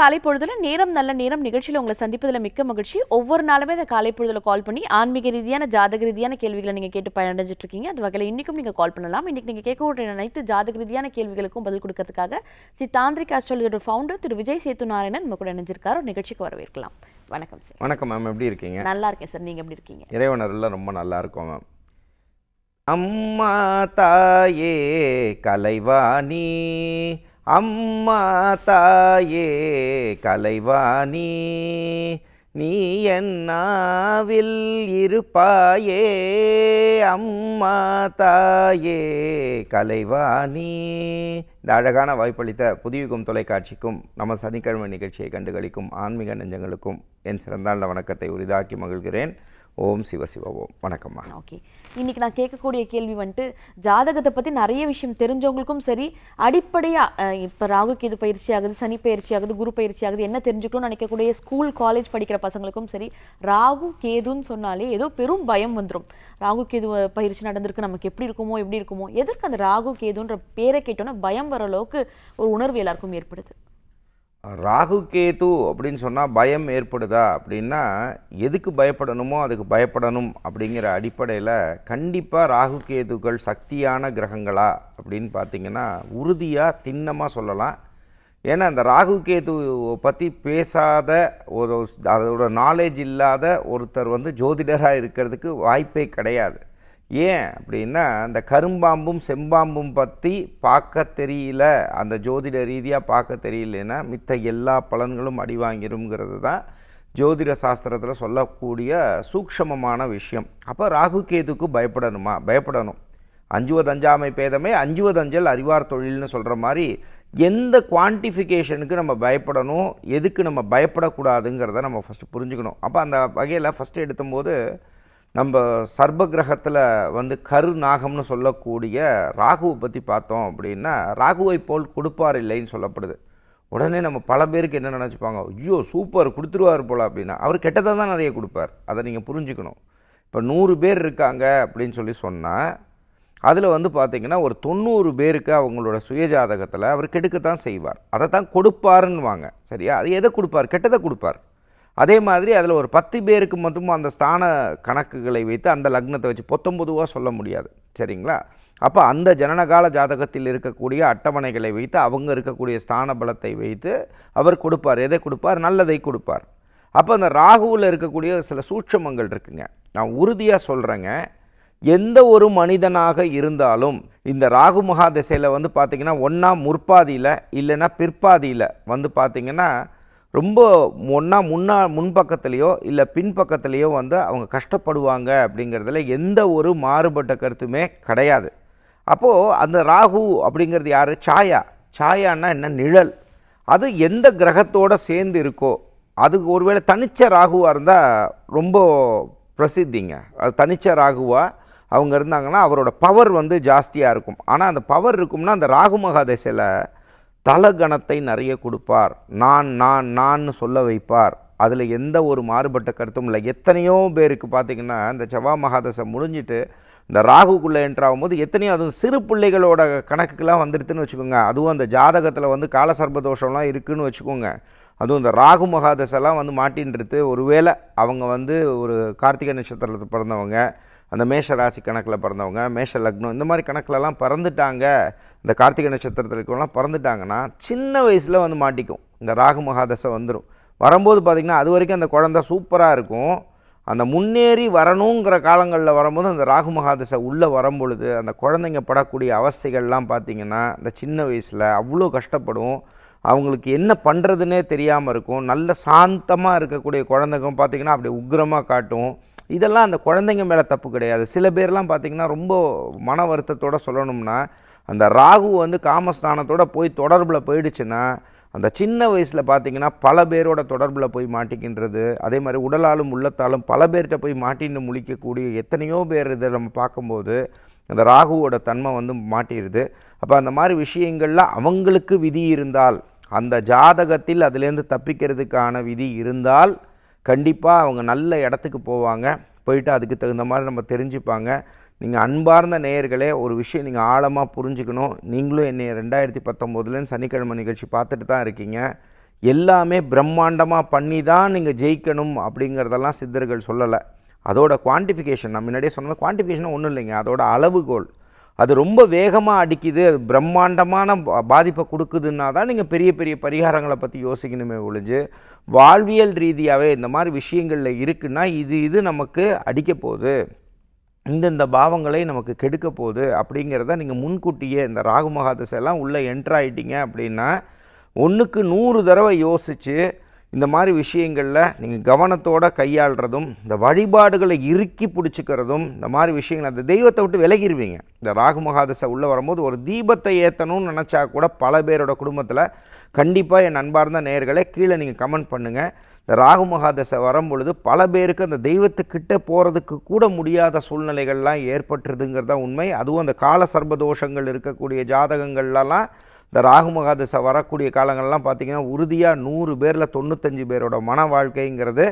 காலை பொழுதுல நேரம் நல்ல நேரம் நிகழ்ச்சியில் உங்களை சந்திப்பதில் மிக்க மகிழ்ச்சி. ஒவ்வொரு நாளுமே இந்த காலை பொழுதுல கால் பண்ணி ஆன்மீக ரீதியான ஜாதக ரீதியான கேள்விகளை நீங்க கேட்டு பயனடைஞ்சிட்டு இருக்கீங்க. அது வகையில் இன்னைக்கும் நீங்க கால் பண்ணலாம். இன்னைக்கு நீங்க கேட்கக்கூடிய அனைத்து ஜாதக ரீதியான கேள்விகளுக்கும் பதில் கொடுக்கறதுக்காக ஸ்ரீ தாந்திரிக் ஆஸ்ட்ராலஜியோட ஃபவுண்டர் திரு விஜய் சேத்து நாராயணன் நம்ம கூட இணைஞ்சிருக்காரு. நிகழ்ச்சிக்கு வரவேற்கலாம். வணக்கம் சார். வணக்கம் மேம் எப்படி இருக்கீங்க? நல்லா இருக்கேன் சார். நீங்க எப்படி இருக்கீங்க? இறைவனரில் ரொம்ப நல்லா இருக்கும் மேம் அம்மா தாயே கலைவாணி. அம்மா தாயே கலைவாணி நீ என்னாவில் இருப்பாயே. அம்மா தாயே கலைவாணி. இந்த அழகான வாய்ப்பளித்த புதியுகம் தொலைக்காட்சிக்கும் நம்ம சனிக்கிழமை நிகழ்ச்சியை கண்டுகளிக்கும் ஆன்மீக நெஞ்சங்களுக்கும் என் சிறந்தாண்ட வணக்கத்தை உரிதாக்கி மகிழ்கிறேன். ஓம் சிவ சிவ ஓம். வணக்கம்மா. ஓகே. இன்னைக்கு நான் கேட்கக்கூடிய கேள்வி வந்துட்டு ஜாதகத்தை பற்றி நிறைய விஷயம் தெரிஞ்சவங்களுக்கும் சரி அடிப்படையாக இப்போ ராகு கேது பயிற்சி ஆகுது சனி பயிற்சி ஆகுது குரு பயிற்சி ஆகுது என்ன தெரிஞ்சுக்கணும்னு நினைக்கக்கூடிய ஸ்கூல் காலேஜ் படிக்கிற பசங்களுக்கும் சரி ராகு கேதுன்னு சொன்னாலே ஏதோ பெரும் பயம் வந்துடும் ராகு கேது பயிற்சி நடந்திருக்கு நமக்கு எப்படி இருக்குமோ எப்படி இருக்குமோ எதற்கு அந்த ராகு கேதுன்ற பேரை கேட்டோன்னா பயம் வர அளவுக்கு ஒரு உணர்வு எல்லாருக்கும் ஏற்படுது. ராகு கேது அப்படின்னு சொன்னால் பயம் ஏற்படுதா? அப்படின்னா எதுக்கு பயப்படணுமோ அதுக்கு பயப்படணும் அப்படிங்கிற அடிப்படையில் கண்டிப்பாக ராகு கேதுகள் சக்தியான கிரகங்களா அப்படின்னு பார்த்தீங்கன்னா உறுதியாக திண்ணமாக சொல்லலாம். ஏன்னா அந்த ராகு கேது பற்றி பேசாத ஒரு அதோட நாலேஜ் இல்லாத ஒருத்தர் வந்து ஜோதிடராக இருக்கிறதுக்கு வாய்ப்பே கிடையாது. ஏன் அப்படின்னா அந்த கரும்பாம்பும் செம்பாம்பும் பற்றி பார்க்க தெரியல. அந்த ஜோதிட ரீதியாக பார்க்க தெரியலன்னா மித்த எல்லா பலன்களும் அடி வாங்கிருங்கிறது தான் ஜோதிட சாஸ்திரத்தில் சொல்லக்கூடிய சூக்ஷமமான விஷயம். அப்போ ராகு கேதுக்கு பயப்படணுமா? பயப்படணும். அஞ்சுவது அஞ்சாமை பேதமே அஞ்சுவது அஞ்சல் அறிவார் தொழில்னு சொல்கிற மாதிரி எந்த குவான்டிஃபிகேஷனுக்கு நம்ம பயப்படணும் எதுக்கு நம்ம பயப்படக்கூடாதுங்கிறத நம்ம ஃபஸ்ட்டு புரிஞ்சுக்கணும். அப்போ அந்த வகையில் ஃபஸ்ட்டு எடுத்தும்போது நம்ம சர்ப கிரகத்தில் வந்து கரு நாகம்னு சொல்லக்கூடிய ராகுவை பற்றி பார்த்தோம் அப்படின்னா ராகுவை போல் கொடுப்பார் இல்லைன்னு சொல்லப்படுது. உடனே நம்ம பல பேருக்கு என்ன நினச்சிப்பாங்க ஐயோ சூப்பர் கொடுத்துருவார் போல் அப்படின்னா அவர் கெட்டதாக தான் நிறைய கொடுப்பார். அதை நீங்கள் புரிஞ்சுக்கணும். இப்போ நூறு பேர் இருக்காங்க அப்படின்னு சொல்லி சொன்னால் அதில் வந்து பார்த்தீங்கன்னா ஒரு தொண்ணூறு பேருக்கு அவங்களோட சுயஜாதகத்தில் அவர் கெடுக்கத்தான் செய்வார். அதை தான் கொடுப்பாருன்னுவாங்க. சரியா? அது எதை கொடுப்பார்? கெட்டதை கொடுப்பார். அதே மாதிரி அதில் ஒரு பத்து பேருக்கு மட்டும் அந்த ஸ்தான கணக்குகளை வைத்து அந்த லக்னத்தை வச்சு பொத்தம்பொதுவாக சொல்ல முடியாது. சரிங்களா? அப்போ அந்த ஜனனகால ஜாதகத்தில் இருக்கக்கூடிய அட்டவணைகளை வைத்து அவங்க இருக்கக்கூடிய ஸ்தான பலத்தை வைத்து அவர் கொடுப்பார். எதை கொடுப்பார்? நல்லதை கொடுப்பார். அப்போ அந்த ராகுவில் இருக்கக்கூடிய சில சூட்சமங்கள் இருக்குங்க. நான் உறுதியாக சொல்கிறேங்க எந்த ஒரு மனிதனாக இருந்தாலும் இந்த ராகு மகா திசையில் வந்து பார்த்திங்கன்னா ஒன்றா முற்பாதியில் இல்லைன்னா பிற்பாதியில் வந்து பார்த்திங்கன்னா ரொம்ப ஒன்றா முன்னா முன்பக்கத்துலேயோ இல்லை பின்பக்கத்துலேயோ வந்து அவங்க கஷ்டப்படுவாங்க அப்படிங்கிறதுல எந்த ஒரு மாறுபட்ட கருத்துமே கிடையாது. அப்போது அந்த ராகு அப்படிங்கிறது யார்? சாயா. சாயான்னா என்ன? நிழல். அது எந்த கிரகத்தோடு சேர்ந்து இருக்கோ அதுக்கு ஒருவேளை தனிச்ச ராகுவாக இருந்தால் ரொம்ப பிரசித்திங்க. அது தனிச்ச ராகுவா அவங்க இருந்தாங்கன்னா அவரோட பவர் வந்து ஜாஸ்தியாக இருக்கும். ஆனால் அந்த பவர் இருக்கும்னா அந்த ராகு மகாதேசையில் தலகணத்தை நிறைய கொடுப்பார். நான் நான் நான்னு சொல்ல வைப்பார். அதில் எந்த ஒரு மாறுபட்ட கருத்தும் இல்லை. எத்தனையோ பேருக்கு பார்த்திங்கன்னா இந்த செவ்வாய் மகாதசை முடிஞ்சிட்டு இந்த ராகுக்குள்ளே என்ட்ராகும் போது எத்தனையோ அதுவும் சிறு பிள்ளைகளோட கணக்குக்கெலாம் வந்துடுதுன்னு வச்சுக்கோங்க. அதுவும் அந்த ஜாதகத்தில் வந்து காலசர்பதோஷம்லாம் இருக்குதுன்னு வச்சுக்கோங்க. அதுவும் இந்த ராகு மகாதசெல்லாம் வந்து மாட்டின்றது. ஒருவேளை அவங்க வந்து ஒரு கார்த்திகை நட்சத்திரத்தில் பிறந்தவங்க அந்த மேஷ ராசி கணக்கில் பிறந்தவங்க மேஷ லக்னம் இந்த மாதிரி கணக்கிலலாம் பிறந்துட்டாங்க. இந்த கார்த்திகை நட்சத்திரத்தில் இருக்கவங்களாம் பிறந்துட்டாங்கன்னா சின்ன வயசில் வந்து மாட்டிக்கும். இந்த ராகு மகாதசை வந்துடும் வரும்போது பார்த்திங்கன்னா அது வரைக்கும் அந்த குழந்தை சூப்பராக இருக்கும். அந்த முன்னேறி வரணுங்கிற காலங்களில் வரும்போது அந்த ராகு மகாதசை உள்ளே வரும்பொழுது அந்த குழந்தைங்க படக்கூடிய அவஸ்தைகள்லாம் பார்த்திங்கன்னா இந்த சின்ன வயசில் அவ்வளோ கஷ்டப்படும். அவங்களுக்கு என்ன பண்ணுறதுனே தெரியாமல் இருக்கும். நல்ல சாந்தமாக இருக்கக்கூடிய குழந்தைங்க பார்த்திங்கன்னா அப்படி உக்கிரமாக காட்டும். இதெல்லாம் அந்த குழந்தைங்க மேலே தப்பு கிடையாது. சில பேர்லாம் பார்த்திங்கன்னா ரொம்ப மன வருத்தத்தோட சொல்லணும்னா அந்த ராகு வந்து காமஸ்தானத்தோட போய் தொடர்பில் போயிடுச்சுன்னா அந்த சின்ன வயசில் பார்த்தீங்கன்னா பல பேரோட தொடர்பில் போய் மாட்டிக்கின்றது அதே மாதிரி உடலாலும் உள்ளத்தாலும் பல பேர்கிட்ட போய் மாட்டின்னு முழிக்கக்கூடிய எத்தனையோ பேர் இதை நம்ம பார்க்கும்போது அந்த ராகுவோட தன்மை வந்து மாட்டிடுது. அப்போ அந்த மாதிரி விஷயங்களில் அவங்களுக்கு விதி இருந்தால் அந்த ஜாதகத்தில் அதுலேருந்து தப்பிக்கிறதுக்கான விதி இருந்தால் கண்டிப்பாக அவங்க நல்ல இடத்துக்கு போவாங்க. போயிட்டு அதுக்கு தகுந்த மாதிரி நம்ம தெரிஞ்சுப்பாங்க. நீங்கள் அன்பார்ந்த நேயர்களே ஒரு விஷயம் நீங்கள் ஆழமாக புரிஞ்சுக்கணும். நீங்களும் என்னை ரெண்டாயிரத்தி பத்தொம்போதுலேருந்து சனிக்கிழமை நிகழ்ச்சி பார்த்துட்டு தான் இருக்கீங்க. எல்லாமே பிரம்மாண்டமாக பண்ணி தான் நீங்கள் ஜெயிக்கணும் அப்படிங்கிறதெல்லாம் சித்தர்கள் சொல்லலை. அதோட குவான்டிஃபிகேஷன் நான் முன்னாடியே சொன்ன குவான்டிஃபிகேஷன் ஒன்றும் இல்லைங்க. அதோட அளவுகோல். அது ரொம்ப வேகமாக அடிக்குது அது பிரம்மாண்டமான பா- பாதிப்பை கொடுக்குதுன்னா தான் நீங்கள் பெரிய பெரிய பரிகாரங்களை பற்றி யோசிக்கணுமே ஒழிஞ்சு வாழ்வியல் ரீதியாகவே இந்த மாதிரி விஷயங்களில் இருக்குன்னா இது இது நமக்கு அடிக்க போகுது. இந்தந்த பாவங்களை நமக்கு கெடுக்க போகுது அப்படிங்கிறத நீங்கள் முன்கூட்டியே இந்த ராகு மகாதசை எல்லாம் உள்ளே என்ட்ராயிட்டீங்க அப்படின்னா ஒன்றுக்கு நூறு தடவை யோசித்து இந்த மாதிரி விஷயங்களில் நீங்கள் கவனத்தோடு கையாளுறதும் இந்த வழிபாடுகளை இறுக்கி பிடிச்சிக்கிறதும் இந்த மாதிரி விஷயங்கள் அந்த தெய்வத்தை விட்டு விலகிருவீங்க. இந்த ராகு மகாதசை உள்ளே வரும்போது ஒரு தீபத்தை ஏற்றணும்னு நினச்சா கூட பல பேரோட குடும்பத்தில் கண்டிப்பாக என் அன்பார்ந்த நேயர்களே கீழே நீங்கள் கமெண்ட் பண்ணுங்கள் இந்த ராகு மகாதசை வரும்பொழுது பல பேருக்கு அந்த தெய்வத்துக்கிட்ட போகிறதுக்கு கூட முடியாத சூழ்நிலைகள்லாம் ஏற்பட்டுருதுங்கிறது தான் உண்மை. அதுவும் அந்த கால சர்பதோஷங்கள் இருக்கக்கூடிய ஜாதகங்கள்லாம் இந்த ராகு மகாதசை வரக்கூடிய காலங்கள்லாம் பார்த்திங்கன்னா உறுதியாக நூறு பேரில் தொண்ணூத்தஞ்சு பேரோட மன வாழ்க்கைங்கிறது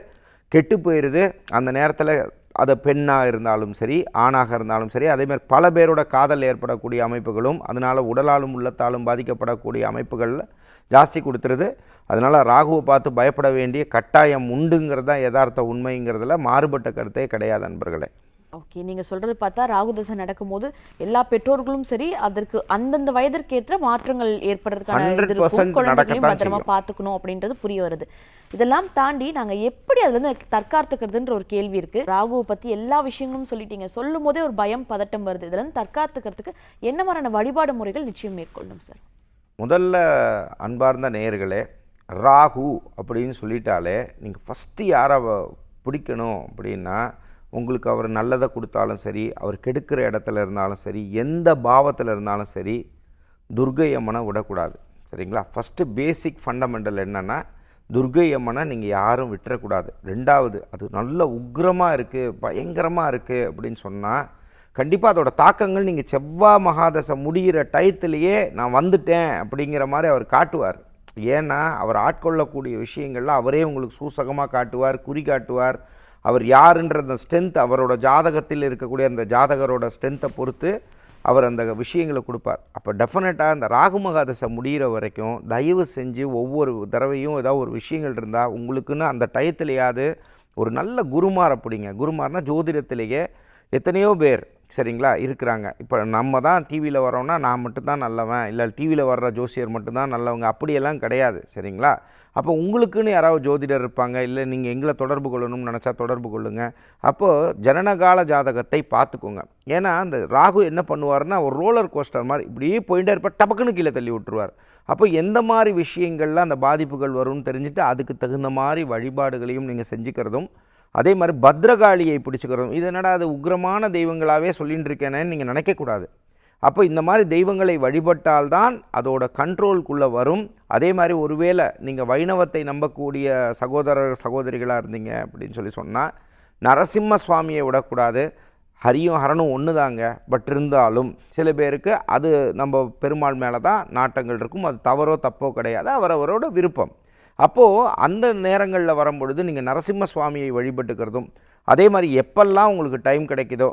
கெட்டு போயிடுது அந்த நேரத்தில் அது பெண்ணாக இருந்தாலும் சரி ஆணாக இருந்தாலும் சரி அதேமாதிரி பல பேரோட காதல் ஏற்படக்கூடிய அமைப்புகளும் அதனால் உடலாலும் உள்ளத்தாலும் பாதிக்கப்படக்கூடிய அமைப்புகளில் ஜாஸ்தி கொடுத்துருது. அதனால் ராகுவை பார்த்து பயப்பட வேண்டிய கட்டாயம் உண்டுங்கிறது தான் யதார்த்த உண்மைங்கிறதுல மாறுபட்ட கருத்தே கிடையாது நண்பர்களே ஓகே நீங்க சொல்றது பார்த்தா ராகுதசை நடக்கும்போது எல்லா பெற்றோர்களும் சரி அதற்கு அந்தந்த வயதிற்கேற்ற மாற்றங்கள் ஏற்படுறதுக்கான இது 100% இருக்கும் குழந்தைகளையும் பத்திரமா. பார்த்துக்கணும் அப்படின்றது புரிய வருது. இதெல்லாம் தாண்டி நாங்க எப்படி அதுல இருந்து தற்காத்துக்கிறதுன்ற ஒரு கேள்வி இருக்கு. ராகுவை பத்தி எல்லா விஷயங்களும் சொல்லிட்டீங்க. சொல்லும் போதே ஒரு பயம் பதட்டம் வருது. இதுல இருந்து தற்காத்துக்கிறதுக்கு என்ன மாதிரியான வழிபாடு முறைகள் நிச்சயம் மேற்கொள்ளும் சார் முதல்ல அன்பார்ந்த நேயர்களே ராகு அப்படின்னு சொல்லிட்டாலே நீங்கள் ஃபஸ்ட்டு யாரை பிடிக்கணும் அப்படின்னா உங்களுக்கு அவர் நல்லதை கொடுத்தாலும் சரி அவர் கெடுக்கிற இடத்துல இருந்தாலும் சரி எந்த பாவத்தில் இருந்தாலும் சரி துர்கை விடக்கூடாது. சரிங்களா? ஃபஸ்ட்டு பேசிக் ஃபண்டமெண்டல் என்னென்னா துர்கை நீங்கள் யாரும் விட்டுறக்கூடாது. ரெண்டாவது அது நல்ல உக்கிரமாக இருக்குது பயங்கரமாக இருக்குது அப்படின்னு சொன்னால் கண்டிப்பாக அதோட தாக்கங்கள் நீங்கள் செவ்வாய் மகாதசை முடிகிற டயத்துலேயே நான் வந்துட்டேன் அப்படிங்கிற மாதிரி அவர் காட்டுவார். ஏன்னா அவர் ஆட்கொள்ளக்கூடிய விஷயங்கள்லாம் அவரே உங்களுக்கு சூசகமாக காட்டுவார் குறி காட்டுவார். அவர் யாருன்ற அந்த ஸ்ட்ரென்த் அவரோட ஜாதகத்தில் இருக்கக்கூடிய அந்த ஜாதகரோட ஸ்ட்ரென்த்தை பொறுத்து அவர் அந்த விஷயங்களை கொடுப்பார். அப்போ டெஃபினட்டாக அந்த ராகு மகாதசை முடிகிற வரைக்கும் தயவு செஞ்சு ஒவ்வொரு தடவையும் ஏதாவது ஒரு விஷயங்கள் இருந்தால் உங்களுக்குன்னு அந்த டயத்துலையாவது ஒரு நல்ல குருமாரை பிடிங்க. குருமார்னா ஜோதிடத்திலேயே எத்தனையோ பேர் சரிங்களா இருக்கிறாங்க. இப்போ நம்ம தான் டிவியில் வரோம்னா நான் மட்டும்தான் நல்லவன் இல்லை டிவியில் வர்ற ஜோசியர் மட்டும்தான் நல்லவங்க அப்படியெல்லாம் கிடையாது சரிங்களா? அப்போ உங்களுக்குன்னு யாராவது ஜோதிடர் இருப்பாங்க இல்லை நீங்கள் எங்களை தொடர்பு கொள்ளணும்னு நினச்சா தொடர்பு கொள்ளுங்க. அப்போது ஜனனகால ஜாதகத்தை பார்த்துக்கோங்க. ஏன்னா அந்த ராகு என்ன பண்ணுவார்னா ஒரு ரோலர் கோஸ்டர் மாதிரி இப்படியே போயிட்டே இருப்பார் டபக்குன்னு கீழே தள்ளி விட்டுருவார். அப்போ எந்த மாதிரி விஷயங்கள்லாம் அந்த பாதிப்புகள் வரும்னு தெரிஞ்சுட்டு அதுக்கு தகுந்த மாதிரி வழிபாடுகளையும் நீங்கள் செஞ்சுக்கிறதும் அதே மாதிரி பத்ரகாளியை பிடிச்சிக்கிறதும் இது என்னடா அது உக்ரமான தெய்வங்களாகவே சொல்லிட்டு இருக்கேனேன்னு நீங்கள் நினைக்கக்கூடாது. அப்போ இந்த மாதிரி தெய்வங்களை வழிபட்டால்தான் அதோட கண்ட்ரோல்குள்ளே வரும். அதே மாதிரி ஒருவேளை நீங்கள் வைணவத்தை நம்பக்கூடிய சகோதரர் சகோதரிகளாக இருந்தீங்க அப்படின்னு சொல்லி சொன்னால் நரசிம்ம சுவாமியை விடக்கூடாது. ஹரியும் ஹரனும் ஒன்று தாங்க பட் இருந்தாலும் சில பேருக்கு அது நம்ம பெருமாள் மேலே தான் நாட்டங்கள் இருக்கும். அது தவறோ தப்போ கிடையாது. அவரவரோட விருப்பம். அப்போது அந்த நேரங்களில் வரும்பொழுது நீங்கள் நரசிம்ம சுவாமியை வழிபட்டுக்கிறதும் அதே மாதிரி எப்பெல்லாம் உங்களுக்கு டைம் கிடைக்குதோ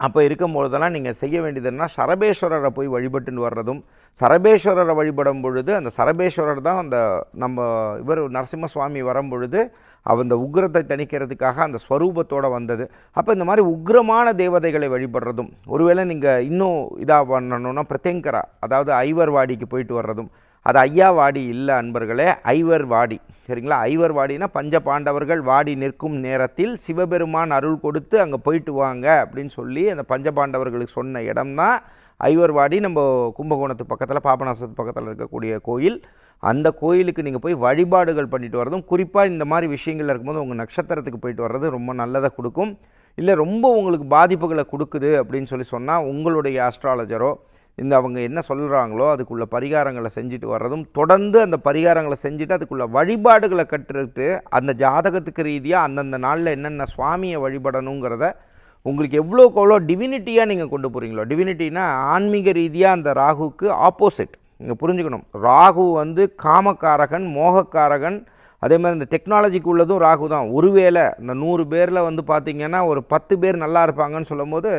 அப்போ இருக்கும்பொழுதெல்லாம் நீங்கள் செய்ய வேண்டியதுன்னா சரபேஸ்வரரை போய் வழிபட்டுன்னு வர்றதும் சரபேஸ்வரரை வழிபடும் பொழுது அந்த சரபேஸ்வரர் தான் அந்த நம்ம இவர் நரசிம்ம சுவாமி வரும் பொழுது அந்த உக்கிரத்தை தணிக்கிறதுக்காக அந்த ஸ்வரூபத்தோடு வந்தது. அப்போ இந்த மாதிரி உக்கிரமான தேவதைகளை வழிபடுறதும் ஒருவேளை நீங்கள் இன்னும் இதாக பண்ணணும்னா பிரத்யங்கரா அதாவது ஐவர்வாடிக்கு போயிட்டு வர்றதும் அது ஐயா வாடி இல்லை அன்பர்களே ஐவர் வாடி சரிங்களா? ஐவர் வாடினா பஞ்ச பாண்டவர்கள் வாடி நிற்கும் நேரத்தில் சிவபெருமான் அருள் கொடுத்து அங்கே போயிட்டு வாங்க அப்படின்னு சொல்லி அந்த பஞ்ச பாண்டவர்களுக்கு சொன்ன இடம்தான் ஐவர்வாடி. நம்ம கும்பகோணத்து பக்கத்தில் பாபநாசத்து பக்கத்தில் இருக்கக்கூடிய கோயில். அந்த கோயிலுக்கு நீங்கள் போய் வழிபாடுகள் பண்ணிட்டு வரதும் குறிப்பாக இந்த மாதிரி விஷயங்கள் இருக்கும்போது உங்கள் நட்சத்திரத்துக்கு போயிட்டு வர்றது ரொம்ப நல்லதை கொடுக்கும். இல்லை ரொம்ப உங்களுக்கு பாதிப்புகளை கொடுக்குது அப்படின்னு சொல்லி சொன்னால் உங்களுடைய ஆஸ்ட்ராலஜரோ இந்த அவங்க என்ன சொல்கிறாங்களோ அதுக்குள்ள பரிகாரங்களை செஞ்சுட்டு வர்றதும் தொடர்ந்து அந்த பரிகாரங்களை செஞ்சுட்டு அதுக்குள்ள வழிபாடுகளை கற்றுக்கிட்டு அந்த ஜாதகத்துக்கு ரீதியாக அந்தந்த நாளில் என்னென்ன சுவாமியை வழிபடணுங்கிறத உங்களுக்கு எவ்வளோக்கு எவ்வளோ டிவினிட்டியாக நீங்கள் கொண்டு போகிறீங்களோ டிவினிட்டினா ஆன்மீக ரீதியாக அந்த ராகுவுக்கு ஆப்போசிட் நீங்கள் புரிஞ்சுக்கணும். ராகு வந்து காமக்காரகன் மோகக்காரகன் அதே மாதிரி இந்த டெக்னாலஜிக்கு உள்ளதும் ராகு தான் ஒருவேளை இந்த நூறு பேரில் வந்து பார்த்திங்கன்னா ஒரு பத்து பேர் நல்லா இருப்பாங்கன்னு சொல்லும்போது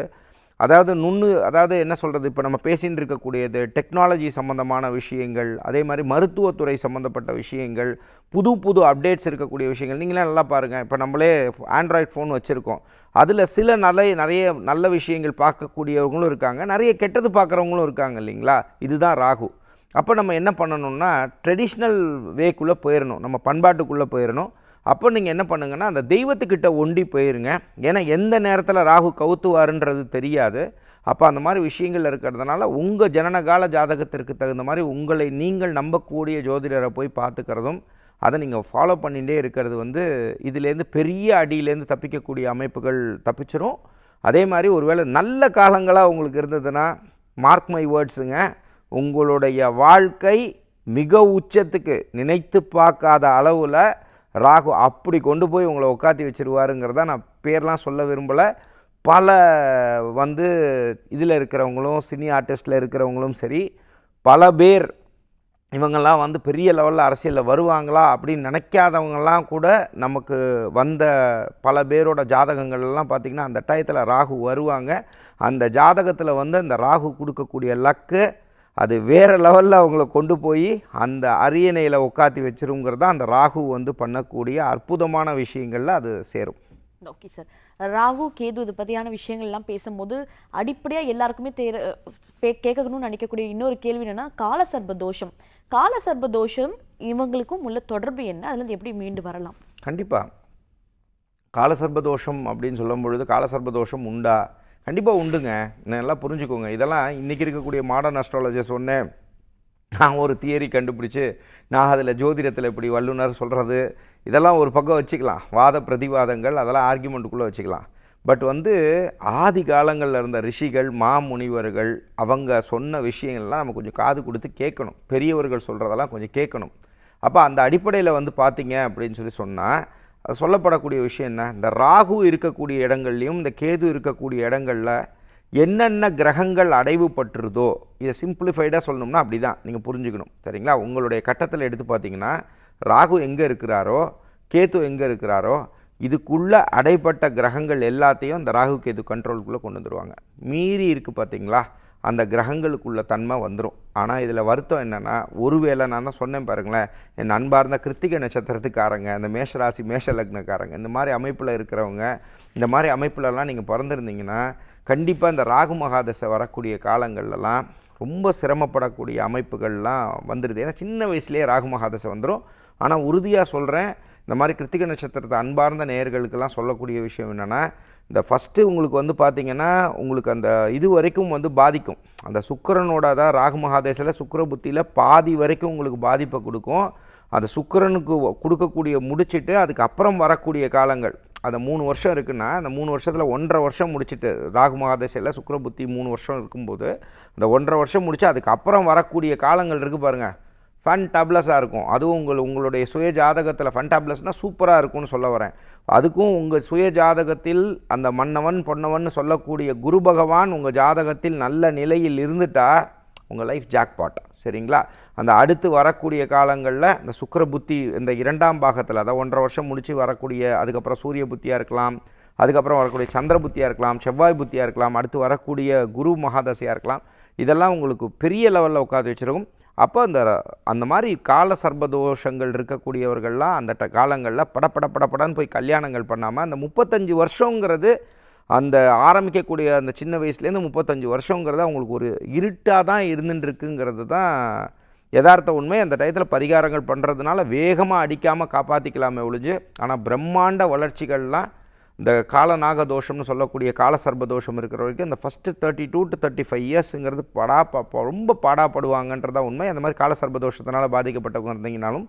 அதாவது நுண்ணு அதாவது என்ன சொல்கிறது இப்போ நம்ம பேசின்னு இருக்கக்கூடியது டெக்னாலஜி சம்மந்தமான விஷயங்கள் அதே மாதிரி மருத்துவத்துறை சம்மந்தப்பட்ட விஷயங்கள் புது புது அப்டேட்ஸ் இருக்கக்கூடிய விஷயங்கள் நீங்களே நல்லா பாருங்கள் இப்போ நம்மளே ஆண்ட்ராய்ட் ஃபோன் வச்சுருக்கோம். அதில் சில நல்ல நிறைய நல்ல விஷயங்கள் பார்க்கக்கூடியவங்களும் இருக்காங்க. நிறைய கெட்டது பார்க்குறவங்களும் இருக்காங்க இல்லைங்களா? இதுதான் ராகு. அப்போ நம்ம என்ன பண்ணணும்னா ட்ரெடிஷ்னல் வேக்குள்ளே போயிடணும் நம்ம பண்பாட்டுக்குள்ளே போயிடணும் அப்போ நீங்கள் என்ன பண்ணுங்கன்னா அந்த தெய்வத்துக்கிட்ட ஒண்டி போயிருங்க. ஏன்னா எந்த நேரத்தில் ராகு கவுத்துவாருன்றது தெரியாது. அப்போ அந்த மாதிரி விஷயங்கள் இருக்கிறதுனால உங்கள் ஜனனகால ஜாதகத்திற்கு தகுந்த மாதிரி உங்களை நீங்கள் நம்பக்கூடிய ஜோதிடரை போய் பார்த்துக்கிறதும் அதை நீங்கள் ஃபாலோ பண்ணிகிட்டே இருக்கிறது வந்து இதுலேருந்து பெரிய அடியிலேருந்து தப்பிக்கக்கூடிய அமைப்புகள் தப்பிச்சிரும். அதே மாதிரி ஒருவேளை நல்ல காலங்களாக உங்களுக்கு இருந்ததுன்னா மார்க் மை வேர்ட்ஸுங்க உங்களுடைய வாழ்க்கை மிக உச்சத்துக்கு நினைத்து பார்க்காத அளவில் ராகு அப்படி கொண்டு போய் உங்களை உட்காத்தி வச்சிருவாருங்கிறத நான் பேர்லாம் சொல்ல விரும்பலை. பல வந்து இதில் இருக்கிறவங்களும் சினி ஆர்டிஸ்டில் இருக்கிறவங்களும் சரி பல பேர் இவங்கெல்லாம் வந்து பெரிய லெவலில் அரசியலில் வருவாங்களா அப்படின்னு நினைக்காதவங்கெல்லாம் கூட நமக்கு வந்த பல பேரோட ஜாதகங்கள்லாம் பார்த்திங்கன்னா அந்த டயத்தில் ராகு வருவாங்க. அந்த ஜாதகத்தில் வந்து அந்த ராகு கொடுக்கக்கூடிய லக்கு அது வேறு லெவலில் அவங்கள கொண்டு போய் அந்த அரியணையில் உட்காத்தி வச்சிருங்கிறது அந்த ராகு வந்து பண்ணக்கூடிய அற்புதமான விஷயங்களில் அது சேரும். ஓகே சார் ராகு கேது இது பற்றியான விஷயங்கள்லாம் பேசும்போது அடிப்படையாக எல்லாருக்குமே தேர கேட்கணும்னு நினைக்கக்கூடிய இன்னொரு கேள்வி என்னன்னா காலசர்ப தோஷம். காலசர்ப தோஷம் இவங்களுக்கும் உள்ள தொடர்பு என்ன? அதுலேருந்து எப்படி மீண்டு வரலாம்? கண்டிப்பாக காலசர்ப தோஷம் அப்படின்னு சொல்லும் பொழுது காலசர்ப தோஷம் உண்டா? கண்டிப்பாக உண்டுங்க. நல்லா புரிஞ்சுக்கோங்க. இதெல்லாம் இன்றைக்கி இருக்கக்கூடிய மாடர்ன் அஸ்ட்ராலஜர் சொன்னேன் நான் ஒரு தியரி கண்டுபிடிச்சு நான் அதில் ஜோதிடத்தில் இப்படி வல்லுநர் சொல்கிறது இதெல்லாம் ஒரு பக்கம் வச்சுக்கலாம். வாத பிரதிவாதங்கள் அதெல்லாம் ஆர்கியூமெண்ட்டுக்குள்ளே வச்சுக்கலாம். பட் வந்து ஆதி காலங்களில் இருந்த ரிஷிகள் மாமுனிவர்கள் அவங்க சொன்ன விஷயங்கள்லாம் நம்ம கொஞ்சம் காது கொடுத்து கேட்கணும். பெரியவர்கள் சொல்கிறதெல்லாம் கொஞ்சம் கேட்கணும். அப்போ அந்த அடிப்படையில் வந்து பார்த்தீங்க அப்படின்னு சொல்லி சொன்னால் அது சொல்லப்படக்கூடிய விஷயம் என்ன? இந்த ராகு இருக்கக்கூடிய இடங்கள்லையும் இந்த கேது இருக்கக்கூடிய இடங்களில் என்னென்ன கிரகங்கள் அடைவு பற்றுதோ இதை சிம்பிளிஃபைடாக சொல்லணும்னா அப்படி தான் நீங்கள் புரிஞ்சுக்கணும். சரிங்களா? உங்களுடைய கட்டத்தில் எடுத்து பார்த்தீங்கன்னா ராகு எங்கே இருக்கிறாரோ கேது எங்கே இருக்கிறாரோ இதுக்குள்ளே அடைப்பட்ட கிரகங்கள் எல்லாத்தையும் இந்த ராகு கேது கண்ட்ரோலுக்குள்ளே கொண்டு வந்துடுவாங்க மீறி இருக்குது பார்த்தீங்களா அந்த கிரகங்களுக்குள்ள தன்மை வந்துடும் ஆனால் இதில் வருத்தம் என்னென்னா ஒருவேளை நான் தான் சொன்னேன் பாருங்களேன் என் அன்பார்ந்த கிருத்திகை நட்சத்திரத்துக்காரங்க இந்த மேஷராசி மேஷ லக்னக்காரங்க இந்த மாதிரி அமைப்பில் இருக்கிறவங்க இந்த மாதிரி அமைப்புலலாம் நீங்கள் பிறந்திருந்தீங்கன்னா கண்டிப்பாக இந்த ராகு மகாதசை வரக்கூடிய காலங்கள்லலாம் ரொம்ப சிரமப்படக்கூடிய அமைப்புகள்லாம் வந்துடுது ஏன்னா சின்ன வயசுலேயே ராகு மகாதசை வந்துடும் ஆனால் உறுதியாக சொல்கிறேன் இந்த மாதிரி கிருத்திகை நட்சத்திரத்தை அன்பார்ந்த நேயர்களுக்கெல்லாம் சொல்லக்கூடிய விஷயம் என்னென்னா இந்த ஃபஸ்ட்டு உங்களுக்கு வந்து பார்த்தீங்கன்னா உங்களுக்கு அந்த இது வரைக்கும் வந்து பாதிக்கும். அந்த சுக்கிரனோட தான் ராகு மகாதேசில் சுக்கர புத்தியில் பாதி வரைக்கும் உங்களுக்கு பாதிப்பை கொடுக்கும். அந்த சுக்கரனுக்கு கொடுக்கக்கூடிய முடிச்சிட்டு அதுக்கப்புறம் வரக்கூடிய காலங்கள். அந்த மூணு வருஷம் இருக்குன்னா அந்த மூணு வருஷத்தில் ஒன்றரை வருஷம் முடிச்சிட்டு ராகு மகாதேசில் சுக்கிர புத்தி மூணு வருஷம் இருக்கும்போது அந்த ஒன்றரை வருஷம் முடித்து அதுக்கப்புறம் வரக்கூடிய காலங்கள் இருக்குது பாருங்கள் ஃபன்டாப்லஸாக இருக்கும். அதுவும் உங்கள் உங்களுடைய சுய ஜாதகத்தில் ஃபன்டாப்லஸ்னால் சூப்பராக இருக்கும்னு சொல்ல வரேன். அதுக்கும் உங்கள் சுய ஜாதகத்தில் அந்த மன்னவன் பொன்னவன் சொல்லக்கூடிய குரு பகவான் உங்கள் ஜாதகத்தில் நல்ல நிலையில் இருந்துட்டா உங்கள் லைஃப் ஜாக்பாட் சரிங்களா? அந்த அடுத்து வரக்கூடிய காலங்களில் இந்த சுக்கர புத்தி இந்த இரண்டாம் பாகத்தில் அதாவது ஒன்றரை வருஷம் முடித்து வரக்கூடிய அதுக்கப்புறம் சூரிய புத்தியாக இருக்கலாம் அதுக்கப்புறம் வரக்கூடிய சந்திர புத்தியாக இருக்கலாம் செவ்வாய் புத்தியாக இருக்கலாம் அடுத்து வரக்கூடிய குரு மகாதசையாக இருக்கலாம் இதெல்லாம் உங்களுக்கு பெரிய லெவலில் உட்காந்து வச்சிருக்கும். அப்போ அந்த அந்த மாதிரி கால சர்பதோஷங்கள் இருக்கக்கூடியவர்கள்லாம் அந்த ட காலங்களில் படப்பட படப்படன்னு போய் கல்யாணங்கள் பண்ணாமல் அந்த முப்பத்தஞ்சு வருஷங்கிறது அந்த ஆரம்பிக்கக்கூடிய அந்த சின்ன வயசுலேருந்து முப்பத்தஞ்சு வருஷங்கிறது அவங்களுக்கு ஒரு இருட்டாக தான் இருந்துட்டுருக்குங்கிறது தான் யதார்த்த உண்மை. அந்த டயத்தில் பரிகாரங்கள் பண்ணுறதுனால வேகமாக அடிக்காமல் காப்பாற்றிக்கலாமே ஒழிஞ்சு ஆனால் பிரம்மாண்ட வளர்ச்சிகள்லாம் இந்த காலநாக தோஷம்னு சொல்லக்கூடிய கால சர்ப தோஷம் இருக்கிற வரைக்கும் இந்த first thirty two to thirty five இயர்ஸுங்கிறது படா பா ரொம்ப பாடாப்படுவாங்கன்றதா உண்மை. அந்த மாதிரி கால சர்ப தோஷத்தினால பாதிக்கப்பட்டவங்க இருந்தீங்கனாலும்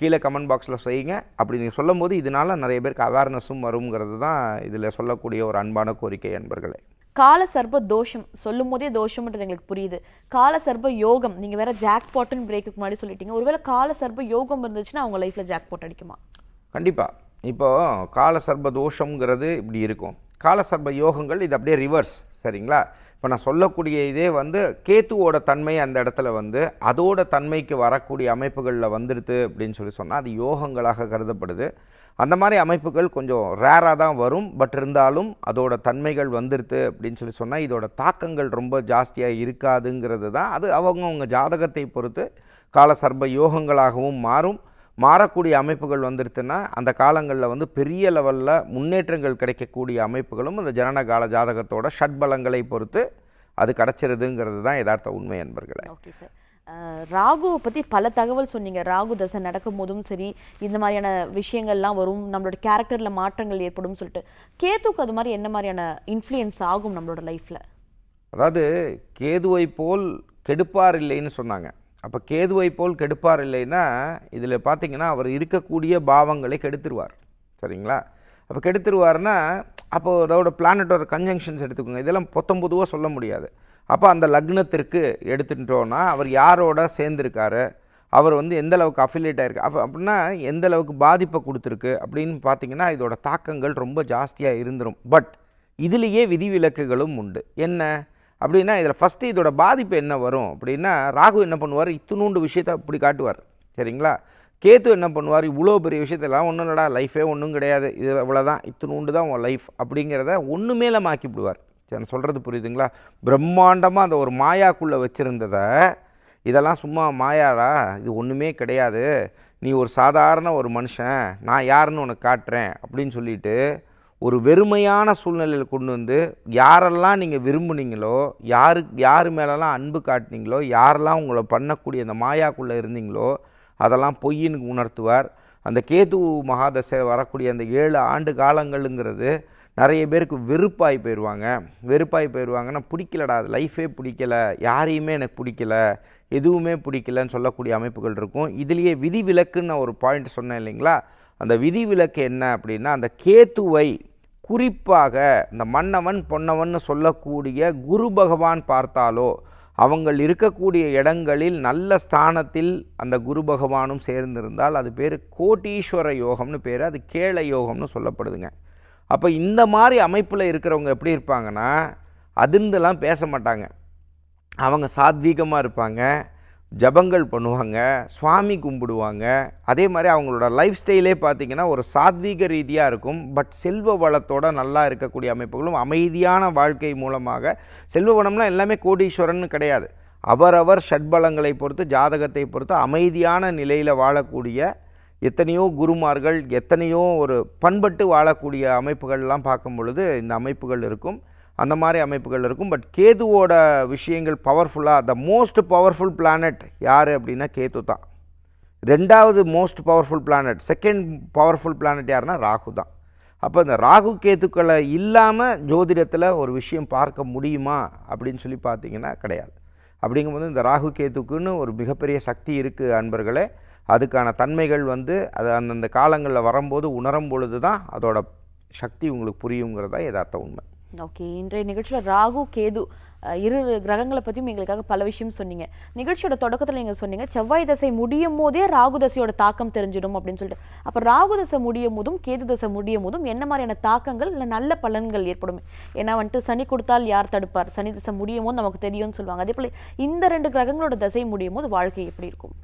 கீழே கமெண்ட் பாக்ஸில் செய்யுங்க அப்படி நீங்கள் சொல்லும் போது இதனால் நிறைய பேருக்கு அவேர்னஸும் வருங்கிறது தான் இதில் சொல்லக்கூடிய ஒரு அன்பான கோரிக்கை அன்பர்களே. கால சர்ப தோஷம் சொல்லும் போதே தோஷம்ன்றது எங்களுக்கு புரியுது. கால சர்ப யோகம் நீங்க வேற ஜாக் பாட்டன் பிரேக்குக்கு முன்னாடி சொல்லிட்டீங்க. ஒருவேளை கால சர்ப யோகம் இருந்துச்சுன்னா அவங்க லைஃப்ல ஜாக் பாட் அடிக்குமா? கண்டிப்பாக இப்போ காலசர்ப தோஷங்கிறது இப்படி இருக்கும். கால சர்ப யோகங்கள் இது அப்படியே ரிவர்ஸ் சரிங்களா? இப்போ நான் சொல்லக்கூடிய இதே வந்து கேத்துவோட தன்மை அந்த இடத்துல வந்து அதோட தன்மைக்கு வரக்கூடிய அமைப்புகளில் வந்துடுது அப்படின்னு சொல்லி சொன்னால் அது யோகங்களாக கருதப்படுது. அந்த மாதிரி அமைப்புகள் கொஞ்சம் ரேராக தான் வரும் பட் இருந்தாலும் அதோட தன்மைகள் வந்துடுது அப்படின்னு சொல்லி சொன்னால் இதோட தாக்கங்கள் ரொம்ப ஜாஸ்தியாக இருக்காதுங்கிறது தான். அது அவங்கவுங்க ஜாதகத்தை பொறுத்து கால சர்ப யோகங்களாகவும் மாறும். மாறக்கூடிய அமைப்புகள் வந்துடுதுன்னா அந்த காலங்களில் வந்து பெரிய லெவலில் முன்னேற்றங்கள் கிடைக்கக்கூடிய அமைப்புகளும் அந்த ஜனனகால ஜாதகத்தோட ஷட்பலங்களை பொறுத்து அது கிடச்சிருதுங்கிறது தான் யதார்த்த உண்மை என்பர்களே ஓகே சார். ராகுவை பற்றி பல தகவல் சொன்னீங்க. ராகு தசை நடக்கும் போதும் சரி இந்த மாதிரியான விஷயங்கள்லாம் வரும் நம்மளோட கேரக்டரில் மாற்றங்கள் ஏற்படும் சொல்லிட்டு. கேத்துக்கு அது மாதிரி என்ன மாதிரியான இன்ஃப்ளூயன்ஸ் ஆகும் நம்மளோட லைஃப்பில் அதாவது கேதுவை போல் கெடுப்பார் இல்லைன்னு சொன்னாங்க. அப்போ கேதுவை போல் கெடுப்பார் இல்லைன்னா இதில் பார்த்தீங்கன்னா அவர் இருக்கக்கூடிய பாவங்களை கெடுத்துருவார். சரிங்களா? அப்போ கெடுத்துருவார்னா அப்போ அதோட பிளானட்டோட கன்ஜங்ஷன்ஸ் எடுத்துக்கோங்க. இதெல்லாம் பொத்தம்பொதுவாக சொல்ல முடியாது. அப்போ அந்த லக்னத்திற்கு எடுத்துட்டோன்னா அவர் யாரோட சேர்ந்துருக்காரு? அவர் வந்து எந்த அளவுக்கு அஃபிலியேட் ஆயிருக்கு? அப்போ அப்படின்னா எந்த அளவுக்கு பாதிப்பை கொடுத்துருக்கு? அப்படின்னு பார்த்தீங்கன்னா இதோட தாக்கங்கள் ரொம்ப ஜாஸ்தியாக இருந்துரும். பட் இதுலேயே விதிவிலக்குகளும் உண்டு. என்ன? அப்படின்னா இதில் ஃபஸ்ட்டு இதோட பாதிப்பு என்ன வரும் அப்படின்னா ராகு என்ன பண்ணுவார்? இத்தினூண்டு விஷயத்தை அப்படி காட்டுவார். சரிங்களா? கேத்து என்ன பண்ணுவார்? இவ்வளோ பெரிய விஷயத்தெல்லாம் ஒன்றும் இல்லடா லைஃபே ஒன்றும் கிடையாது. இது இவ்வளோதான் இத்தினூண்டு தான் உன் லைஃப் அப்படிங்கிறத ஒன்றுமே இல்லாமல் ஆக்கிவிடுவார் நான் சொல்கிறது புரியுதுங்களா? பிரம்மாண்டமாக அந்த ஒரு மாயாக்குள்ளே வச்சுருந்ததை இதெல்லாம் சும்மா மாயாடா இது ஒன்றுமே கிடையாது. நீ ஒரு சாதாரண ஒரு மனுஷன் நான் யாருன்னு உனக்கு காட்டுறேன் அப்படின்னு சொல்லிட்டு ஒரு வெறுமையான சூழ்நிலையில் கொண்டு வந்து யாரெல்லாம் நீங்கள் விரும்புனீங்களோ யாரு யார் மேலெல்லாம் அன்பு காட்டினீங்களோ யாரெல்லாம் உங்களை பண்ணக்கூடிய அந்த மாயாக்குள்ளே இருந்தீங்களோ அதெல்லாம் பொய்ன்னு உணர்த்துவார். அந்த கேது மகாதசை வரக்கூடிய அந்த ஏழு ஆண்டு காலங்களுங்கிறது நிறைய பேருக்கு வெறுப்பாகி போயிடுவாங்க வெறுப்பாகி போயிடுவாங்கன்னா பிடிக்கலடா அது லைஃபே பிடிக்கல யாரையுமே எனக்கு பிடிக்கல எதுவுமே பிடிக்கலன்னு சொல்லக்கூடிய அமைப்புகள் இருக்கும். இதுலேயே விதிவிலக்குன்னு ஒரு பாயிண்ட் சொன்னேன் இல்லைங்களா? அந்த விதிவிலக்கு என்ன அப்படின்னா அந்த கேத்துவை குறிப்பாக இந்த மன்னவன் பொன்னவன் சொல்லக்கூடிய குரு பகவான் பார்த்தாலோ அவங்கள் இருக்கக்கூடிய இடங்களில் நல்ல ஸ்தானத்தில் அந்த குரு பகவானும் சேர்ந்திருந்தால் அது பேர் கோட்டீஸ்வர யோகம்னு பேர் அது கேள யோகம்னு சொல்லப்படுதுங்க. அப்போ இந்த மாதிரி அமைப்பில் இருக்கிறவங்க எப்படி இருப்பாங்கன்னா அதிர்ந்துலாம் பேச மாட்டாங்க. அவங்க சாத்வீகமாக இருப்பாங்க. ஜபங்கள் பண்ணுவாங்க சுவாமி கும்பிடுவாங்க. அதே மாதிரி அவங்களோட லைஃப் ஸ்டைலே பார்த்திங்கன்னா ஒரு சாத்வீக ரீதியாக இருக்கும். பட் செல்வ வளத்தோட நல்லா இருக்கக்கூடிய அமைப்புகளும் அமைதியான வாழ்க்கை மூலமாக செல்வ வளம்லாம் எல்லாமே கோடீஸ்வரன் கிடையாது. அவரவர் ஷட்பலங்களை பொறுத்து ஜாதகத்தை பொறுத்து அமைதியான நிலையில் வாழக்கூடிய எத்தனையோ குருமார்கள் எத்தனையோ ஒரு பண்பட்டு வாழக்கூடிய அமைப்புகள்லாம் பார்க்கும் பொழுது இந்த அமைப்புகள் இருக்கும். அந்த மாதிரி அமைப்புகள் இருக்கும். பட் கேதுவோட விஷயங்கள் பவர்ஃபுல்லாக த மோஸ்ட் பவர்ஃபுல் பிளானட் யார் அப்படின்னா கேது தான். ரெண்டாவது most powerful planet second powerful planet யாருன்னா ராகு தான். அப்போ இந்த ராகு கேத்துக்களை இல்லாமல் ஜோதிடத்தில் ஒரு விஷயம் பார்க்க முடியுமா அப்படின்னு சொல்லி பார்த்தீங்கன்னா கிடையாது. அப்படிங்கும்போது இந்த ராகு கேத்துக்குன்னு ஒரு மிகப்பெரிய சக்தி இருக்குது அன்பர்களே. அதுக்கான தன்மைகள் வந்து அது அந்தந்த காலங்களில் வரும்போது உணரும் பொழுது தான் அதோட சக்தி உங்களுக்கு புரியுங்கிறதா யதார்த்த உண்மை. ஓகே இன்றைய நிகழ்ச்சியில் ராகு கேது இரு கிரகங்களை பற்றியும் எங்களுக்காக பல விஷயம் சொன்னீங்க. நிகழ்ச்சியோட தொடக்கத்தில் நீங்கள் சொன்னீங்க செவ்வாய் தசை முடியும் போதே ராகு தசையோட தாக்கம் தெரிஞ்சிடும் அப்படின்னு சொல்லிட்டு. அப்போ ராகு தசை முடியும் போதும் கேது தசை முடியும் போதும் என்ன மாதிரியான தாக்கங்கள் இல்லை நல்ல பலன்கள் ஏற்படும்? ஏன்னா வந்துட்டு சனி கொடுத்தால் யார் தடுப்பார்? சனி தசை முடியும் போது நமக்கு தெரியும்னு சொல்லுவாங்க. அதே போல் இந்த ரெண்டு கிரகங்களோட தசை முடியும் போது வாழ்க்கை எப்படி இருக்கும்?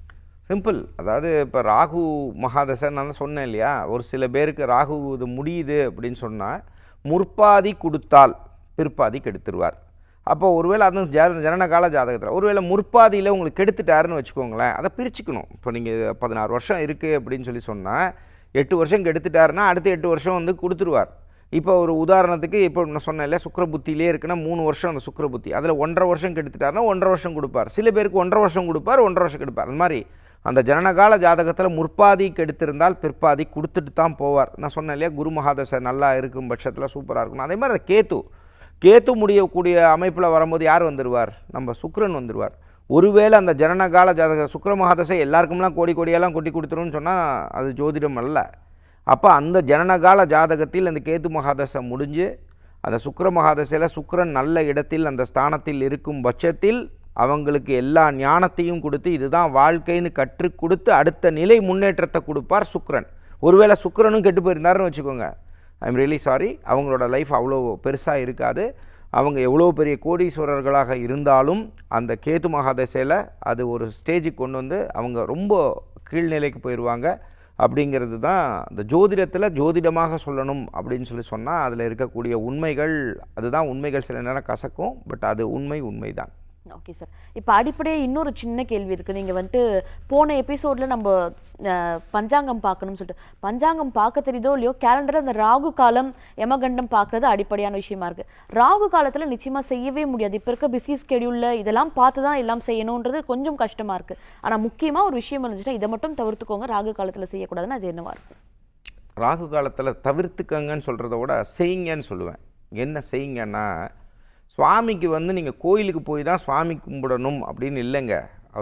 சிம்பிள் அதாவது இப்போ ராகு மகாதசை நான் சொன்னேன் இல்லையா? ஒரு சில பேருக்கு ராகு இது முடியுது அப்படின்னு சொன்னால் முற்பாதி கொடுத்தால் பிற்பாதி கெடுத்துருவார். அப்போ ஒருவேளை அதுவும் ஜ ஜனனகால ஜாதகத்தில் ஒருவேளை முற்பாதியில் உங்களுக்கு கெடுத்துட்டாருன்னு வச்சுக்கோங்களேன் அதை பிரிச்சுக்கணும். இப்போ நீங்கள் பதினாறு வருஷம் இருக்குது அப்படின்னு சொல்லி சொன்னால் எட்டு வருஷம் கெடுத்துட்டாருன்னா அடுத்த எட்டு வருஷம் வந்து கொடுத்துருவார். இப்போ ஒரு உதாரணத்துக்கு இப்போ நான் சொன்னேன் இல்லையா சுக்கர புத்தியிலே இருக்குன்னா மூணு வருஷம் அந்த சுக்கர புத்தி. அதில் ஒன்றரை வருஷம் கெடுத்துட்டாருன்னா ஒன்றரை வருஷம் கொடுப்பார். சில பேருக்கு ஒன்றரை வருஷம் கொடுப்பார் ஒன்றரை வருஷம் கெடுப்பார். அந்த மாதிரி அந்த ஜனனகால ஜாதகத்தில் முற்பாதி கெடுத்திருந்தால் பிற்பாதி கொடுத்துட்டு தான் போவார். நான் சொன்னேன் இல்லையா குரு மகாதசை நல்லா இருக்கும் பட்சத்தில் சூப்பராக இருக்கணும் அதே மாதிரி அந்த கேத்து. கேத்து முடியக்கூடிய அமைப்பில் வரும்போது யார் வந்துடுவார் நம்ம சுக்ரன் வந்துடுவார் ஒருவேளை அந்த ஜனனகால ஜாதக சுக்ர மகாதசை எல்லாருக்கும்லாம் கோடி கோடியெல்லாம் கொட்டி கொடுத்துருன்னு சொன்னால் அது ஜோதிடம் அல்ல. அப்போ அந்த ஜனனகால ஜாதகத்தில் அந்த கேத்து மகாதசை முடிஞ்சு அந்த சுக்ர மகாதசையில் சுக்ரன் நல்ல இடத்தில் அந்த ஸ்தானத்தில் இருக்கும் பட்சத்தில் அவங்களுக்கு எல்லா ஞானத்தையும் கொடுத்து இதுதான் வாழ்க்கைன்னு கற்றுக் கொடுத்து அடுத்த நிலை முன்னேற்றத்தை கொடுப்பார் சுக்ரன் ஒருவேளை சுக்ரனும் கெட்டு போயிருந்தாருன்னு வச்சுக்கோங்க. ஐம் ரியலி சாரி அவங்களோட லைஃப் அவ்வளோ பெருசாக இருக்காது. அவங்க எவ்வளோ பெரிய கோடீஸ்வரர்களாக இருந்தாலும் அந்த கேது மகாதசையில் அது ஒரு ஸ்டேஜுக்கு கொண்டு வந்து அவங்க ரொம்ப கீழ்நிலைக்கு போயிடுவாங்க அப்படிங்கிறது தான் இந்த ஜோதிடத்தில் ஜோதிடமாக சொல்லணும் அப்படின்னு சொல்லி சொன்னால் அதில் இருக்கக்கூடிய உண்மைகள் அதுதான் உண்மைகள் சில நேரம் கசக்கும் பட் அது உண்மை உண்மைதான். ஓகே சார் இப்போ அடிப்படையாக இன்னொரு சின்ன கேள்வி இருக்குது நீங்கள் வந்துட்டு போன எபிசோடில் நம்ம பஞ்சாங்கம் பார்க்கணும்னு சொல்லிட்டு பஞ்சாங்கம் பார்க்க தெரியுதோ இல்லையோ கேலண்டரில் அந்த ராகு காலம் யமகண்டம் பார்க்குறது அடிப்படையான விஷயமா இருக்குது ராகு காலத்தில் நிச்சயமாக செய்யவே முடியாது. இப்போ இருக்க பிஸி ஸ்கெடியூலில் இதெல்லாம் பார்த்து தான் எல்லாம் செய்யணுன்றது கொஞ்சம் கஷ்டமாக இருக்குது ஆனால் முக்கியமாக ஒரு விஷயம் இருந்துச்சுன்னா இதை மட்டும் தவிர்த்துக்கோங்க. ராகு காலத்தில் செய்யக்கூடாதுன்னு அது என்னவாக இருக்கும் ராகு காலத்தில் தவிர்த்துக்கங்கன்னு சொல்கிறத விட செய்யுங்கன்னு சொல்லுவேன். என்ன செய்யுங்கன்னா சுவாமிக்கு வந்து நீங்கள் கோயிலுக்கு போய் தான் சுவாமி கும்பிடணும் அப்படின்னு இல்லைங்க.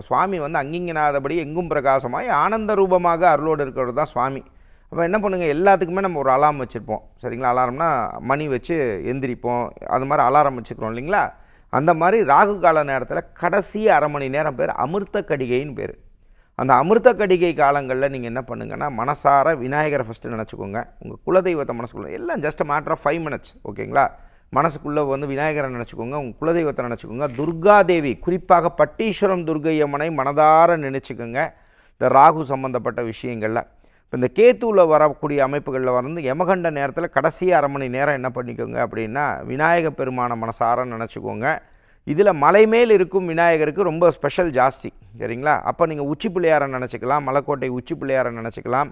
சுவாமி வந்து அங்கிங்கனாதபடி எங்கும் பிரகாசமாய் ஆனந்த ரூபமாக அருளோடு இருக்கிறது தான் சுவாமி. அப்போ என்ன பண்ணுங்கள் எல்லாத்துக்குமே நம்ம ஒரு அலாரம் வச்சுருப்போம். சரிங்களா? அலாரம்னா மணி வச்சு எந்திரிப்போம். அது மாதிரி அலாரம் வச்சுக்கிறோம் இல்லைங்களா? அந்த மாதிரி ராகு கால நேரத்தில் கடைசி அரை மணி நேரம் பேர் அமிர்த கடிகைன்னு பேர். அந்த அமிர்த கடிகை காலங்களில் நீங்கள் என்ன பண்ணுங்கன்னா மனசார விநாயகரை ஃபஸ்ட்டு நினச்சிக்கோங்க. உங்கள் குலதெய்வத்தை மனசுக்குள்ள எல்லாம் just matter of five minutes ஓகேங்களா மனசுக்குள்ளே வந்து விநாயகரை நினச்சிக்கோங்க உங்கள் குலதெய்வத்தை நினச்சிக்கோங்க. துர்காதேவி குறிப்பாக பட்டீஸ்வரம் துர்கையம்மனை மனதார நினச்சிக்கோங்க. இந்த ராகு சம்மந்தப்பட்ட விஷயங்களில். இப்போ இந்த கேத்துவில் வரக்கூடிய அமைப்புகளில் வந்து யமகண்ட நேரத்தில் கடைசி அரை மணி நேரம் என்ன பண்ணிக்கோங்க அப்படின்னா விநாயக பெருமான மனசார நினச்சிக்கோங்க. இதில் மலை மேல் இருக்கும் விநாயகருக்கு ரொம்ப ஸ்பெஷல் ஜாஸ்தி சரிங்களா? அப்போ நீங்கள் உச்சி பிள்ளையாரை நினச்சிக்கலாம் மலைக்கோட்டை உச்சி பிள்ளையாரை நினச்சிக்கலாம்.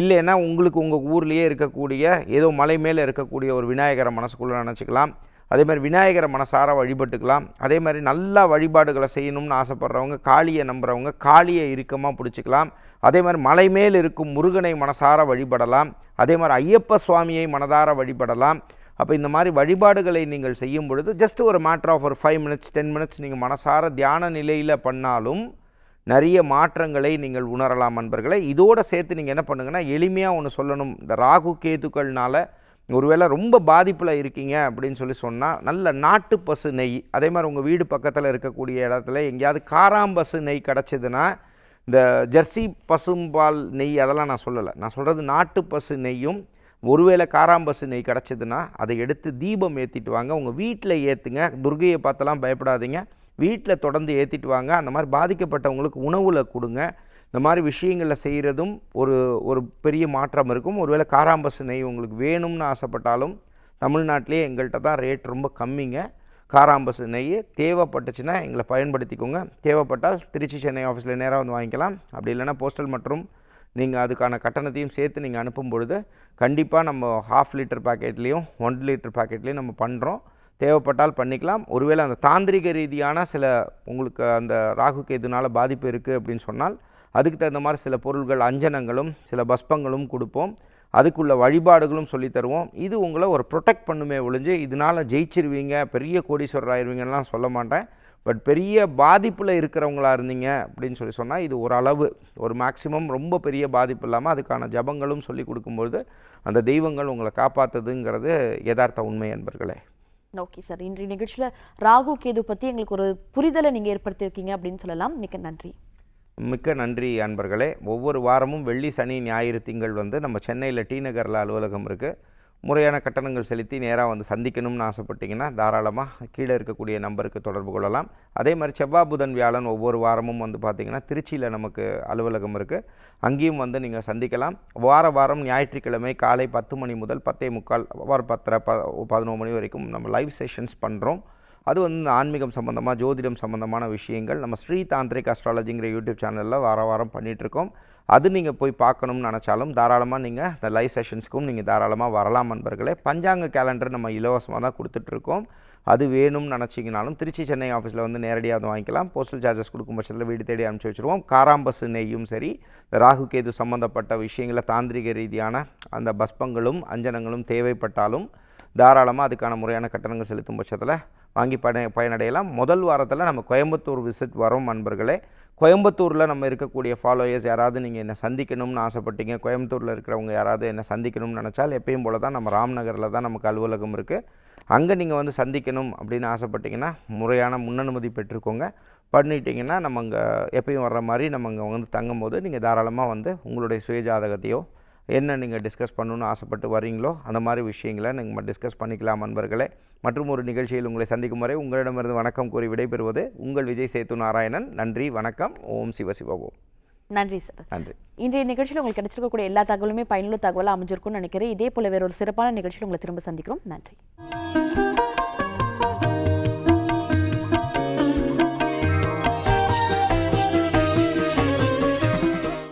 இல்லைன்னா உங்களுக்கு உங்கள் ஊர்லேயே இருக்கக்கூடிய ஏதோ மலை மேலே இருக்கக்கூடிய ஒரு விநாயகரை மனசுக்குள்ளே நினச்சிக்கலாம். அதே மாதிரி விநாயகரை மனசார வழிபட்டுக்கலாம். அதே மாதிரி நல்லா வழிபாடுகளை செய்யணும்னு ஆசைப்பட்றவங்க காளியை நம்புகிறவங்க காளியை இறுக்கமாக பிடிச்சிக்கலாம். அதே மாதிரி மலை மேல் இருக்கும் முருகனை மனசார வழிபடலாம். அதே மாதிரி ஐயப்ப சுவாமியை மனதார வழிபடலாம். அப்போ இந்த மாதிரி வழிபாடுகளை நீங்கள் செய்யும் பொழுது ஜஸ்ட் ஒரு மேட்ரு ஆஃப் ஒரு ஃபைவ் மினிட்ஸ் டென் மினிட்ஸ் நீங்கள் மனசார தியான நிலையில் பண்ணாலும் நிறைய மாற்றங்களை நீங்கள் உணரலாம் நண்பர்களே இதோட சேர்த்து நீங்கள் என்ன பண்ணுங்கன்னா எளிமையாக ஒன்று சொல்லணும். இந்த ராகு கேதுக்கள்னால ஒருவேளை ரொம்ப பாதிப்பில் இருக்கீங்க அப்படின்னு சொல்லி சொன்னால் நல்ல நாட்டு பசு நெய் அதே மாதிரி உங்கள் வீடு பக்கத்தில் இருக்கக்கூடிய இடத்துல எங்கேயாவது காராம்பசு நெய் கிடச்சிதுன்னா இந்த ஜெர்சி பசும்பால் நெய் அதெல்லாம் நான் சொல்லலை. நான் சொல்கிறது நாட்டு பசு நெய்யும் ஒருவேளை காராம்பசு நெய் கிடச்சிதுன்னா அதை எடுத்து தீபம் ஏற்றிட்டு வாங்க. உங்கள் வீட்டில் ஏற்றுங்க துர்கையை பார்த்தெல்லாம் பயப்படாதீங்க. வீட்டில் தொடர்ந்து ஏற்றிட்டு வாங்க. அந்த மாதிரி பாதிக்கப்பட்டவங்களுக்கு உணவில் கொடுங்க. இந்த மாதிரி விஷயங்களில் செய்கிறதும் ஒரு ஒரு பெரிய மாற்றம் இருக்கும். ஒருவேளை காராம்பசு நெய் உங்களுக்கு வேணும்னு ஆசைப்பட்டாலும் தமிழ்நாட்டிலே எங்கள்கிட்ட தான் ரேட் ரொம்ப கம்மிங்க. காராம்பசு நெய் தேவைப்பட்டுச்சுன்னா எங்களை பயன்படுத்திக்கோங்க. தேவைப்பட்டால் திருச்சி சென்னை ஆஃபீஸில் நேராக வந்து வாங்கிக்கலாம். அப்படி இல்லைன்னா போஸ்டல் மற்றும் நீங்கள் அதுக்கான கட்டணத்தையும் சேர்த்து நீங்கள் அனுப்பும் பொழுது கண்டிப்பாக நம்ம ஹாஃப் லிட்டர் பாக்கெட்லேயும் ஒன் லிட்டர் பாக்கெட்லேயும் நம்ம பண்ணுறோம் தேவைப்பட்டால் பண்ணிக்கலாம். ஒருவேளை அந்த தாந்திரிக ரீதியான சில உங்களுக்கு அந்த ராகு கேதுனால பாதிப்பு இருக்குது அப்படின்னு சொன்னால் அதுக்கு தகுந்த மாதிரி சில பொருள்கள் அஞ்சனங்களும் சில பஸ்பங்களும் கொடுப்போம். அதுக்குள்ள வழிபாடுகளும் சொல்லித்தருவோம் இது உங்களை ஒரு ப்ரொடெக்ட் பண்ணுமே ஒழிஞ்சு இதனால் ஜெயிச்சிருவீங்க பெரிய கோடீஸ்வரர் ஆயிடுவீங்கலாம் சொல்ல மாட்டேன். பட் பெரிய பாதிப்பில் இருக்கிறவங்களா இருந்தீங்க அப்படின்னு சொல்லி சொன்னால் இது ஒரு அளவு. ஒரு மேக்ஸிமம் ரொம்ப பெரிய பாதிப்பு இல்லாமல் அதுக்கான ஜபங்களும் சொல்லி கொடுக்கும்பொழுது அந்த தெய்வங்கள் உங்களை காப்பாற்றுதுங்கிறது யதார்த்த உண்மை என்பர்களே ஓகே சார் இன்றைய நிகழ்ச்சியில் ராகு கேது பற்றி எங்களுக்கு ஒரு புரிதலை நீங்கள் ஏற்படுத்தியிருக்கீங்க அப்படின்னு சொல்லலாம். மிக்க நன்றி. மிக்க நன்றி அன்பர்களே. ஒவ்வொரு வாரமும் வெள்ளி சனி ஞாயிறு திங்கள் வந்து நம்ம சென்னையில் டி நகரில் அலுவலகம் இருக்குது முறையான கட்டணங்கள் செலுத்தி நேராக வந்து சந்திக்கணும்னு ஆசைப்பட்டீங்கன்னா தாராளமாக கீழே இருக்கக்கூடிய நம்பருக்கு தொடர்பு கொள்ளலாம். அதே மாதிரி செவ்வாய் புதன் வியாழன் ஒவ்வொரு வாரமும் வந்து பார்த்திங்கன்னா திருச்சியில் நமக்கு அலுவலகம் இருக்குது அங்கேயும் வந்து நீங்கள் சந்திக்கலாம். வார வாரம் ஞாயிற்றுக்கிழமை காலை பத்து மணி முதல் பத்தே முக்கால் வார பத்தரை ப பதினோரு மணி வரைக்கும் நம்ம லைவ் செஷன்ஸ் பண்ணுறோம் அது வந்து ஆன்மீகம் சம்மந்தமாக ஜோதிடம் சம்மந்தமான விஷயங்கள். நம்ம ஸ்ரீ தாந்திரிக் அஸ்ட்ராலஜிங்கிற யூடியூப் சேனலில் வார வாரம் பண்ணிகிட்ருக்கோம் அது நீங்கள் போய் பார்க்கணும்னு நினச்சாலும் தாராளமாக நீங்கள் இந்த லைவ் செஷன்ஸ்க்கும் நீங்கள் தாராளமாக வரலாம் நண்பர்களே. பஞ்சாங்க கேலண்டர் நம்ம இலவசமாக தான் கொடுத்துட்ருக்கோம். அது வேணும்னு நினச்சிங்கனாலும் திருச்சி சென்னை ஆஃபீஸில் வந்து நேரடியாக வந்து வாங்கிக்கலாம். போஸ்டல் சார்ஜஸ் கொடுக்கும் பட்சத்தில் வீடு தேடி அனுப்பிச்சி வச்சுருவோம். காராம்பஸ் நெய்யும் சரி இந்த ராகு கேது சம்மந்தப்பட்ட விஷயங்களை தாந்திரிக ரீதியான அந்த பஸ்பங்களும் அஞ்சனங்களும் தேவைப்பட்டாலும் தாராளமாக அதுக்கான முறையான கட்டணங்கள் செலுத்தும் பட்சத்தில் வாங்கி பயன பயனடையலாம். முதல் வாரத்தில் நம்ம கோயம்புத்தூர் விசிட் வரோம் நண்பர்களே. கோயம்புத்தூரில் நம்ம இருக்கக்கூடிய ஃபாலோயர்ஸ் யாராவது நீங்கள் என்னை சந்திக்கணும்னு ஆசைப்பட்டீங்க கோயம்புத்தூரில் இருக்கிறவங்க யாராவது என்னை சந்திக்கணும்னு நினச்சால் எப்பயும் போல தான் நம்ம ராம்நகரில் தான் நமக்கு அலுவலகம் இருக்குது அங்கே நீங்கள் வந்து சந்திக்கணும் அப்படின்னு ஆசைப்பட்டீங்கன்னா முறையான முன்னனுமதி பெற்றுக்கோங்க. பண்ணிட்டீங்கன்னா நம்ம அங்கே எப்பயும் வர்ற மாதிரி நம்ம அங்கே வந்து தங்கும்போது நீங்கள் தாராளமாக வந்து உங்களுடைய சுயஜாதகத்தையோ என்ன நீங்கள் டிஸ்கஸ் பண்ணணும்னு ஆசைப்பட்டு வரீங்களோ அந்த மாதிரி விஷயங்களை நீங்கள் டிஸ்கஸ் பண்ணிக்கலாம் நண்பர்களே மற்றும் ஒரு நிகழ்ச்சியில் உங்களை சந்திக்கும் வரை உங்களிடமிருந்து வணக்கம் கூறி விடைபெறுவது உங்கள் விஜய் சேத்து நாராயணன். நன்றி வணக்கம். ஓம் சிவசிவ ஓம் நன்றி சார் நன்றி. இன்றைய நிகழ்ச்சியில் உங்களுக்கு கிடைச்சிருக்கக்கூடிய எல்லா தகவலுமே பயனுள்ள தகவலாக அமைஞ்சிருக்கும்னு நினைக்கிறேன். இதே போல வேற ஒரு சிறப்பான நிகழ்ச்சியில் உங்களை திரும்ப சந்திக்கிறோம். நன்றி.